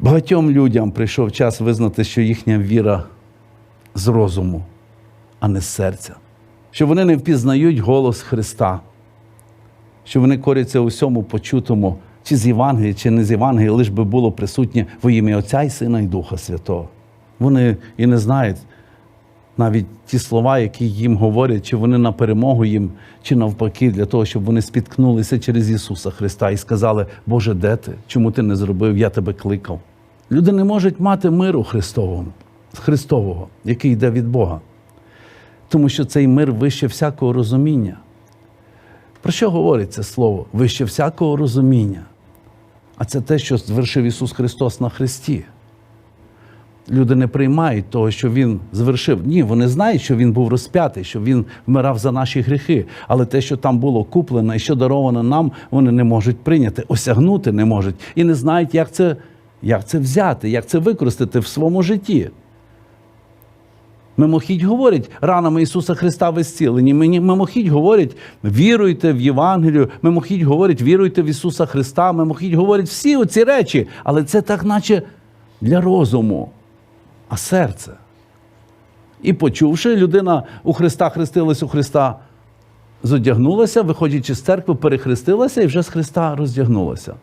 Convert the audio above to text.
Багатьом людям прийшов час визнати, що їхня віра з розуму, а не з серця, що вони не впізнають голос Христа, що вони коряться усьому почутому, чи з Євангелія, чи не з Євангелії, лиш би було присутнє во ім'я Отця і Сина і Духа Святого. Вони і не знають навіть ті слова, які їм говорять, чи вони на перемогу їм, чи навпаки, для того, щоб вони спіткнулися через Ісуса Христа і сказали, Боже, де ти? Чому ти не зробив? Я тебе кликав. Люди не можуть мати миру Христового, Христового, який йде від Бога. Тому що цей мир вище всякого розуміння. Про що говорить це слово? Вище всякого розуміння. А це те, що звершив Ісус Христос на Христі. Люди не приймають того, що Він звершив. Ні, вони знають, що Він був розп'ятий, що Він вмирав за наші гріхи. Але те, що там було куплено і що даровано нам, вони не можуть прийняти, осягнути не можуть і не знають, як це, як це взяти, як це використати в своєму житті. Мимохідь говорять, ранами Ісуса Христа ви зцілені. Мимохідь говорять, віруйте в Євангелію, мимохідь говорять, віруйте в Ісуса Христа, мимохідь говорять всі оці речі, але це так, наче для розуму, а серце. І почувши, людина у Христа хрестилась у Христа, зодягнулася, виходячи з церкви, перехрестилася і вже з Христа роздягнулася.